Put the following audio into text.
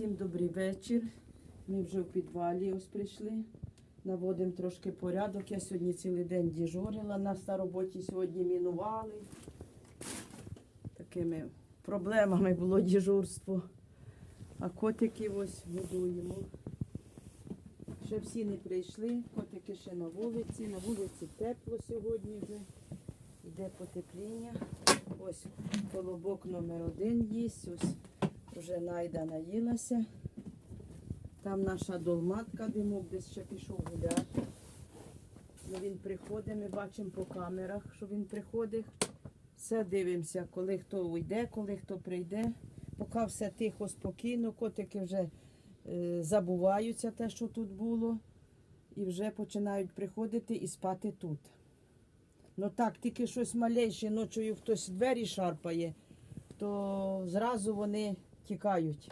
Всім добрий вечір. Ми вже в підвалі ось прийшли. Наводимо трошки порядок. Я сьогодні цілий день діжурила. Нас на роботі сьогодні мінували. Такими проблемами було діжурство. А котиків ось годуємо. Ще всі не прийшли, котики ще на вулиці. На вулиці тепло сьогодні вже. Йде потепління. Ось колобок номер один їсть. Ось вже найда наїлася. Там наша долматка димок десь ще пішов гуляти. Ну, він приходить, ми бачимо по камерах, що він приходить. Все дивимося, коли хто уйде, коли хто прийде. Поки все тихо, спокійно, котики вже е, забуваються те, що тут було, і вже починають приходити і спати тут. Ну так, тільки щось малейше, ночою хтось двері шарпає, то зразу вони тікають.